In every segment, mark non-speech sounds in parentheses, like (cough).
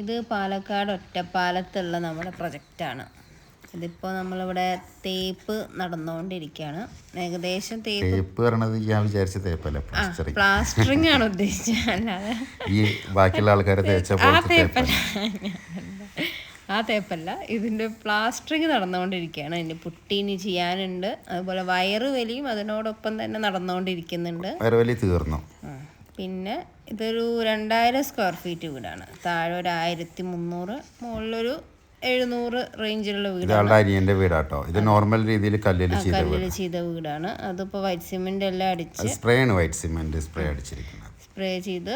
ഇത് പാലക്കാട് ഒറ്റപ്പാലത്തുള്ള നമ്മുടെ പ്രൊജക്റ്റാണ്. ഇതിപ്പോൾ നമ്മളിവിടെ തേപ്പ് നടന്നുകൊണ്ടിരിക്കുകയാണ് ഏകദേശം തേപ്പ് തേപ്പ് പറയണത് ഞാൻ വിചാരിച്ച തേപ്പല്ല പ്ലാസ്റ്ററിങ്. ആണ് ഉദ്ദേശിച്ചത്. അല്ലാതെ ഈ ബാക്കിയുള്ള ആൾക്കാരെ തേച്ച ആ പോലത്തെ തേപ്പല്ല. തേപ്പല്ല. ആ തേപ്പല്ല. ഇതിന്റെ പ്ലാസ്റ്ററിങ് നടന്നുകൊണ്ടിരിക്കുകയാണ് അതിന്റെ പുട്ടി ഇനി ചെയ്യാനുണ്ട്. അതുപോലെ വയറ് വലിയും അതിനോടൊപ്പം തന്നെ നടന്നുകൊണ്ടിരിക്കുന്നുണ്ട് വയറുവലി തീർന്നു. പിന്നെ ഇതൊരു രണ്ടായിരം സ്ക്വയർ ഫീറ്റ് വീടാണ്. താഴെ ഒരു ആയിരത്തി മുന്നൂറ് മുകളിലൊരു എഴുന്നൂറ് റേഞ്ചിലുള്ള വീടാണ്. അനിയന്റെ വീടാട്ടോ. ഇത് നോർമൽ രീതിയിൽ കല്ലിൽ കല്ലിൽ ചെയ്ത വീടാണ്. അതിപ്പോ വൈറ്റ് സിമെന്റ് എല്ലാം അടിച്ച് സ്പ്രേ ആണ് വൈറ്റ് സിമെന്റ് സ്പ്രേ അടിച്ചിരിക്കുന്നത്. സ്പ്രേ ചെയ്ത്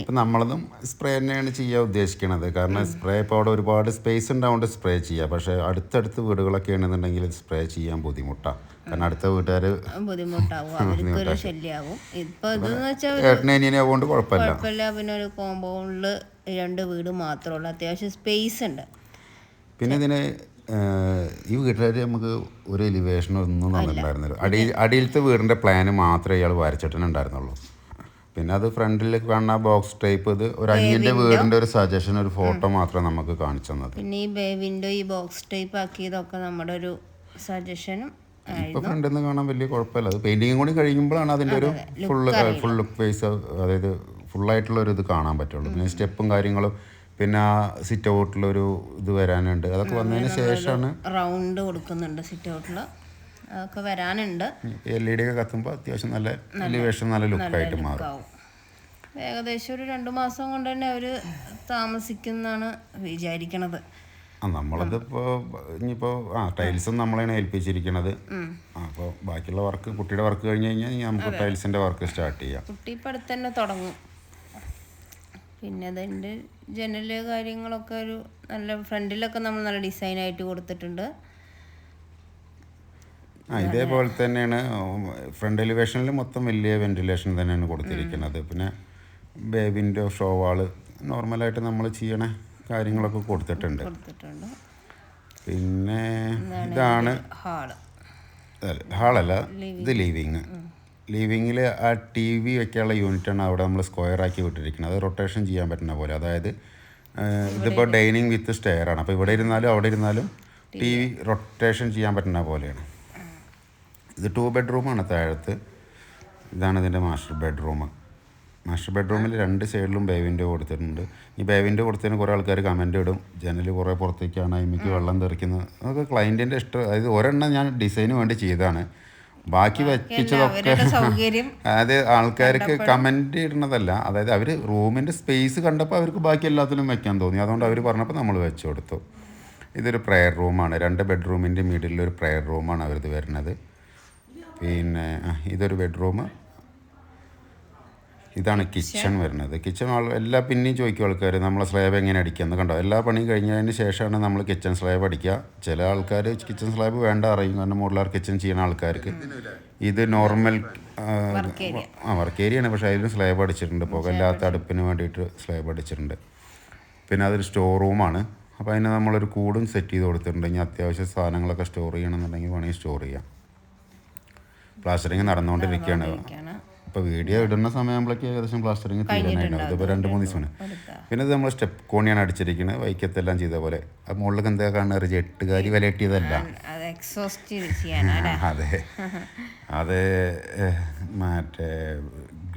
ഇപ്പം നമ്മളതും സ്പ്രേ തന്നെയാണ് ചെയ്യാൻ ഉദ്ദേശിക്കുന്നത് കാരണം സ്പ്രേ ഇപ്പോൾ അവിടെ ഒരുപാട് സ്പേസ് ഉണ്ടാവുകൊണ്ട് സ്പ്രേ ചെയ്യാം. പക്ഷേ അടുത്തടുത്ത് വീടുകളൊക്കെ ആണെന്നുണ്ടെങ്കിൽ സ്പ്രേ ചെയ്യാൻ ബുദ്ധിമുട്ടാണ് കാരണം അടുത്ത വീട്ടുകാർ ബുദ്ധിമുട്ടാവും. അവർക്കൊരു ശല്യമാവും ഇപ്പോൾ ഇതെന്ന് വെച്ചാൽ കുഴപ്പമില്ല. പിന്നെ ഒരു കോമ്പൗണ്ടിൽ രണ്ട് വീട് മാത്രമേ ഉള്ളൂ. അത്യാവശ്യം സ്പേസ് ഉണ്ട്. പിന്നെ ഇതിന് ഈ വീട്ടുകാർ നമുക്ക് ഒരു എലിവേഷൻ ഒന്നും തന്നിട്ടുണ്ടായിരുന്നില്ല. അടി അടിയിലത്തെ വീടിന്റെ പ്ലാന് മാത്രമേ ഇയാൾ വരച്ചിട്ടുണ്ടായിരുന്നുള്ളൂ പിന്നെ അത് ഫ്രണ്ടിൽ കാണുന്ന ബോക്സ് ടൈപ്പ് ഇത് ഒരു അനിയന്റെ വീടിന്റെ ഒരു സജഷൻ ഒരു ഫോട്ടോ മാത്രം നമുക്ക് കാണിച്ചു തന്നത്. പിന്നെ ഈ ബേ വിൻഡോ ഈ ബോക്സ് ടൈപ്പ് ആക്കിയതൊക്കെ നമ്മുടെ ഒരു സജഷനും ഇപ്പൊ ഫ്രണ്ടിൽ നിന്ന് കാണാൻ വലിയ കുഴപ്പമില്ല. അത് പെയിന്റിങ്ങും കൂടി കഴിയുമ്പോഴാണ് അതിന്റെ ഒരു ഫുള്ള് ഫുൾ ലുക്ക് ഫേസ് അതായത് ഫുള്ളായിട്ടുള്ള ഒരു ഇത് കാണാൻ പറ്റുള്ളൂ. പിന്നെ സ്റ്റെപ്പും കാര്യങ്ങളും പിന്നെ ആ സിറ്റ് ഔട്ടിലൊരു ഇത് വരാനുണ്ട്. അതൊക്കെ വന്നതിന് ശേഷമാണ് റൗണ്ട് കൊടുക്കുന്നുണ്ട് സിറ്റ് ഔട്ടിൽ അതൊക്കെ വരാനുണ്ട്. എൽ ഇ ഡി ഒക്കെ കത്തുമ്പോൾ അത്യാവശ്യം നല്ല എലിവേഷൻ നല്ല ലുക്കായിട്ട് മാറും. ഏകദേശം ഒരു രണ്ട് മാസം കൊണ്ട് തന്നെ അവർ താമസിക്കുന്നാണ് വിചാരിക്കണത്. നമ്മളത് നമ്മളതിപ്പോൾ ഇനിയിപ്പോൾ ആ ടൈൽസും നമ്മളാണ് ഏൽപ്പിച്ചിരിക്കണത്. അപ്പോൾ ബാക്കിയുള്ള വർക്ക് കുട്ടിയുടെ വർക്ക് കഴിഞ്ഞ് കഴിഞ്ഞാൽ നമുക്ക് ടൈൽസിന്റെ വർക്ക് സ്റ്റാർട്ട് ചെയ്യാം. കുട്ടി ഇപ്പം അടുത്ത് തന്നെ തുടങ്ങും. പിന്നെ അതിന്റെ ജനൽ കാര്യങ്ങളൊക്കെ ഒരു നല്ല ഫ്രണ്ടിലൊക്കെ നമ്മൾ നല്ല ഡിസൈനായിട്ട് കൊടുത്തിട്ടുണ്ട്. ആ ഇതേപോലെ തന്നെയാണ് ഫ്രണ്ട് എലിവേഷനിൽ മൊത്തം വലിയ വെന്റിലേഷൻ തന്നെയാണ് കൊടുത്തിരിക്കുന്നത്. പിന്നെ ബേബിന്റെ ഷോവാൾ നോർമലായിട്ട് നമ്മൾ ചെയ്യണ കാര്യങ്ങളൊക്കെ കൊടുത്തിട്ടുണ്ട്. പിന്നെ ഇതാണ് ഹാൾ ഹാളല്ല ഇത് ലീവിങ് ലീവിങ്ങിൽ ആ ടി വി വെക്കാനുള്ള യൂണിറ്റാണ് അവിടെ നമ്മൾ സ്ക്വയർ ആക്കി വിട്ടിരിക്കുന്നത്. അത് റൊട്ടേഷൻ ചെയ്യാൻ പറ്റുന്ന പോലെ. അതായത് ഇതിപ്പോൾ ഡൈനിങ് വിത്ത് സ്റ്റെയർ ആണ്. അപ്പോൾ ഇവിടെ ഇരുന്നാലും അവിടെ ഇരുന്നാലും ടി വി റൊട്ടേഷൻ ചെയ്യാൻ പറ്റുന്ന പോലെയാണ്. ഇത് ടു ബെഡ്റൂമാണ് താഴത്ത്. ഇതാണ് ഇതിന്റെ മാസ്റ്റർ ബെഡ്റൂം മാസ്റ്റർ ബെഡ്റൂമിൽ രണ്ട് സൈഡിലും ബേ വിൻഡോ കൊടുത്തിട്ടുണ്ട്. ഈ ബേ വിൻഡോ കൊടുത്തതിന് കുറേ ആൾക്കാർ കമന്റ് ഇടും. ജനൽ കുറേ പുറത്തേക്കാണ് അയിമിക്ക് വെള്ളം തെറിക്കുന്നത് അതൊക്കെ ക്ലയന്റിന്റെ ഇഷ്ടം അതായത് ഒരെണ്ണം ഞാൻ ഡിസൈന് വേണ്ടി ചെയ്തതാണ്. ബാക്കി വെപ്പിച്ചതൊക്കെ സൗകര്യം (laughs) അതായത് ആൾക്കാർക്ക് കമന്റ് ഇടുന്നതല്ല. അതായത് അവർ റൂമിന്റെ സ്പേസ് കണ്ടപ്പോൾ അവർക്ക് ബാക്കി എല്ലാത്തിലും വെക്കാൻ തോന്നി. അതുകൊണ്ട് അവർ പറഞ്ഞപ്പോൾ നമ്മൾ വെച്ചു കൊടുത്തു. ഇതൊരു പ്രെയർ റൂമാണ് രണ്ട് ബെഡ്റൂമിന്റെ മീഡിലൊരു ഒരു പ്രെയർ റൂമാണ് അവരിത് വരുന്നത്. പിന്നെ ഇതൊരു ബെഡ്റൂം. ഇതാണ് കിച്ചൺ വരുന്നത്. കിച്ചൺ എല്ലാ പിന്നെയും ചോദിക്കും ആൾക്കാർ നമ്മളെ സ്ലാബ് എങ്ങനെ അടിക്കുക കണ്ടോ? എല്ലാ പണിയും കഴിഞ്ഞതിന് ശേഷമാണ് നമ്മൾ കിച്ചൺ സ്ലാബ് അടിക്കുക. ചില ആൾക്കാർ കിച്ചൺ സ്ലാബ് വേണ്ട അറിയും കാരണം മോഡുലാർ കിച്ചൺ ചെയ്യുന്ന ആൾക്കാർക്ക്. ഇത് നോർമൽ ആ വർക്ക് ഏരിയയാണ് പക്ഷേ അതിലും സ്ലാബ് അടിച്ചിട്ടുണ്ട്. പുകയില്ലാത്ത അടുപ്പിന് വേണ്ടിയിട്ട് സ്ലാബ് അടിച്ചിട്ടുണ്ട്. പിന്നെ അതൊരു സ്റ്റോർ റൂമാണ് അപ്പോൾ അതിന് നമ്മളൊരു കൂടും സെറ്റ് ചെയ്ത് കൊടുത്തിട്ടുണ്ട്. ഇനി അത്യാവശ്യ സാധനങ്ങളൊക്കെ സ്റ്റോർ ചെയ്യണമെന്നുണ്ടെങ്കിൽ വേണമെങ്കിൽ സ്റ്റോർ ചെയ്യാം. പ്ലാസ്റ്ററിങ് നടന്നുകൊണ്ടിരിക്കുകയാണ്. ഇപ്പോൾ വീഡിയോ ഇടുന്ന സമയമാകുമ്പോഴേക്ക് ഏകദേശം പ്ലാസ്റ്ററിങ് തീരാനായിട്ടുണ്ടാവും ഇതിപ്പോൾ രണ്ട് മൂന്ന് ദിവസമാണ് പിന്നെ ഇത് നമ്മൾ സ്റ്റെപ്പ് കോണിയാണ് അടിച്ചിരിക്കുന്നത് വൈക്കത്തെല്ലാം ചെയ്ത പോലെ. ആ മുകളിലൊക്കെ എന്താ കാണുന്നത് ഒരു എട്ടുകാരി വിലയിട്ടിയതല്ല. അത് എക്സോസ്റ്റ് ചെയ്യാനല്ലേ അതെ. അത് മറ്റേ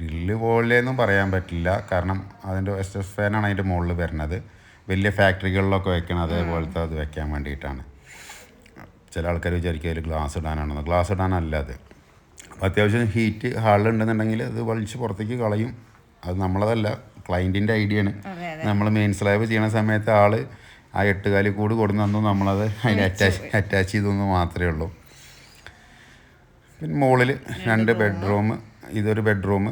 ഗ്രില്ല് പോലെയൊന്നും പറയാൻ പറ്റില്ല. കാരണം അതിന്റെ എസ് എസ് ഫാനാണ് അതിന്റെ മുകളിൽ വരുന്നത്. വലിയ ഫാക്ടറികളിലൊക്കെ വെക്കണം അതേപോലത്തെ അത് വെക്കാൻ വേണ്ടിയിട്ടാണ്. ചില ആൾക്കാർ വിചാരിക്കും അതിൽ ഗ്ലാസ് ഇടാനാണെന്ന്. ഗ്ലാസ് ഇടാനല്ല അത്. അപ്പോൾ അത്യാവശ്യം ഹീറ്റ് ഹാളിലുണ്ടെന്നുണ്ടെങ്കിൽ അത് വലിച്ച് പുറത്തേക്ക് കളയും. അത് നമ്മളതല്ല ക്ലയന്റിന്റെ ഐഡിയ ആണ്. നമ്മൾ മെയിൻ സ്ലാബ് ചെയ്യണ സമയത്ത് ആൾ ആ എട്ടുകാലി കൂട് കൊടുന്നു തന്നു നമ്മളത് അതിന് അറ്റാച്ച് അറ്റാച്ച് ചെയ്തെന്ന് മാത്രമേ ഉള്ളൂ. പിന്നെ മുകളിൽ രണ്ട് ബെഡ്റൂം ഇതൊരു ബെഡ്റൂം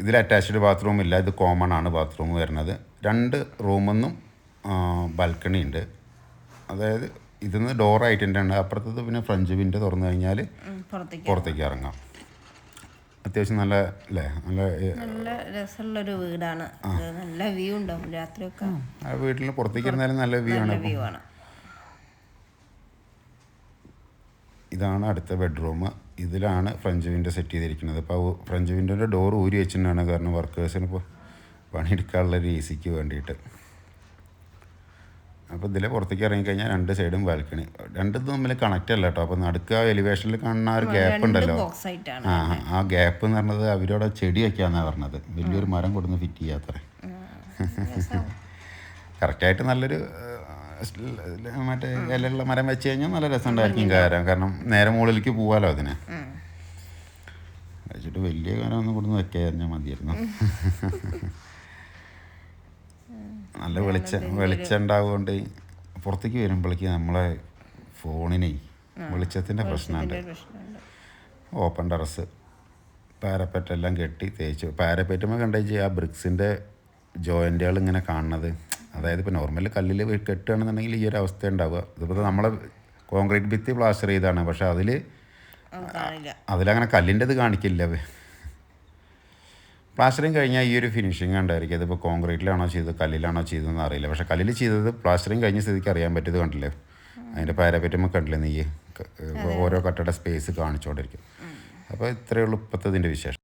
ഇതിൽ അറ്റാച്ച്ഡ് ബാത്റൂം ഇല്ല ഇത് കോമൺ ആണ് ബാത്റൂം വരുന്നത്. രണ്ട് റൂമെന്നും ബാൽക്കണി ഉണ്ട്. അതായത് ഇതിന്ന് ഡോർ ആയിട്ടുണ്ട് അപ്പുറത്തത് പിന്നെ ഫ്രഞ്ച് വിൻഡോ തുറന്നു കഴിഞ്ഞാൽ പുറത്തേക്ക് ഇറങ്ങാം. അത്യാവശ്യം നല്ല അല്ലേ? നല്ല നല്ല രസമുള്ളൊരു വീടാണ്. നല്ല വ്യൂ ഉണ്ടാവും രാത്രിയൊക്കെ. ആ വീട്ടിൽ പുറത്തേക്ക് ഇരുന്നാലും നല്ല വ്യൂ ആണ് വ്യൂ ആണ്. ഇതാണ് അടുത്ത ബെഡ്റൂം. ഇതിലാണ് ഫ്രഞ്ച് വിൻഡോ സെറ്റ് ചെയ്തിരിക്കുന്നത്. അപ്പോൾ ഫ്രഞ്ച് വിൻഡോന്റെ ഡോർ ഊരി വെച്ചിട്ടുണ്ടാണ് കാരണം വർക്കേഴ്സിന് ഇപ്പോൾ പണിയെടുക്കാനുള്ള ഒരു ഈസിക്ക് വേണ്ടിയിട്ട്. അപ്പോൾ ഇതിലെ പുറത്തേക്ക് ഇറങ്ങിക്കഴിഞ്ഞാൽ രണ്ട് സൈഡും ബാൽക്കണി. രണ്ടും തമ്മിൽ കണക്റ്റ് അല്ല കേട്ടോ അപ്പോൾ നടുക്ക് ആ എലിവേഷനിൽ കാണുന്ന ആ ഒരു ഗ്യാപ്പ് ഉണ്ടല്ലോ. ആ ആ ഗ്യാപ്പ് എന്ന് പറഞ്ഞത് അവരോട് ചെടി വയ്ക്കാന്നാ പറഞ്ഞത്. വലിയൊരു മരം കൊടുന്ന് ഫിറ്റ് ചെയ്യാത്ര കറക്റ്റായിട്ട് (laughs) നല്ലൊരു മറ്റേ ഇലയുള്ള മരം വെച്ച് കഴിഞ്ഞാൽ നല്ല രസമുണ്ടായിരിക്കും ഉണ്ടായിരിക്കും കാരണം നേരെ മുകളിലേക്ക് പോവാലോ അതിന്? വെച്ചിട്ട് വലിയ മരം ഒന്നും കൊടുന്ന് വെക്കാതിരുന്നാൽ മതിയായിരുന്നു. (laughs) നല്ല വെളിച്ചം വെളിച്ചം ഉണ്ടാവുകൊണ്ട് പുറത്തേക്ക് വരുമ്പോഴേക്ക് നമ്മളെ ഫോണിനെ വെളിച്ചത്തിന്റെ പ്രശ്നമുണ്ട്. ഓപ്പൺ ടെറസ് പാരപ്പറ്റ് എല്ലാം കെട്ടി തേച്ചു പാരപ്പറ്റുമ്പോൾ കണ്ടേച്ച് ആ ബ്രിക്സിന്റെ ജോയിന്റുകൾ ഇങ്ങനെ കാണുന്നത്. അതായത് ഇപ്പോൾ നോർമൽ കല്ലിൽ കെട്ടുകയാണെന്നുണ്ടെങ്കിൽ ഈ ഒരു അവസ്ഥ ഉണ്ടാവുക ഇതിപ്പോൾ നമ്മളെ കോൺക്രീറ്റ് ഭിത്തി പ്ലാസ്റ്റർ ചെയ്താണ് പക്ഷെ അതിൽ അതിലങ്ങനെ കല്ലിന്റെത് കാണിക്കില്ല. പ്ലാസ്റ്ററിങ് കഴിഞ്ഞാൽ ഈ ഒരു ഫിനിഷിങ് ഉണ്ടായിരിക്കും ഇതിപ്പോൾ കോൺക്രീറ്റിലാണോ ചെയ്തത് കല്ലിലാണോ ചെയ്തതെന്ന് അറിയില്ല. പക്ഷേ കല്ലിൽ ചെയ്തത് പ്ലാസ്റ്ററിങ് കഴിഞ്ഞ സ്ഥിതിക്ക് അറിയാൻ പറ്റിയത് കണ്ടില്ലേ? അതിന്റെ പാരപ്പറ്റുമ്പോൾ കണ്ടില്ലേ നീ? ഓരോ കട്ടയുടെ സ്പേസ് കാണിച്ചുകൊണ്ടിരിക്കും അപ്പോൾ ഇത്രയേ ഉള്ളൂ ഇപ്പോഴത്തെ ഇതിന്റെ വിശേഷം.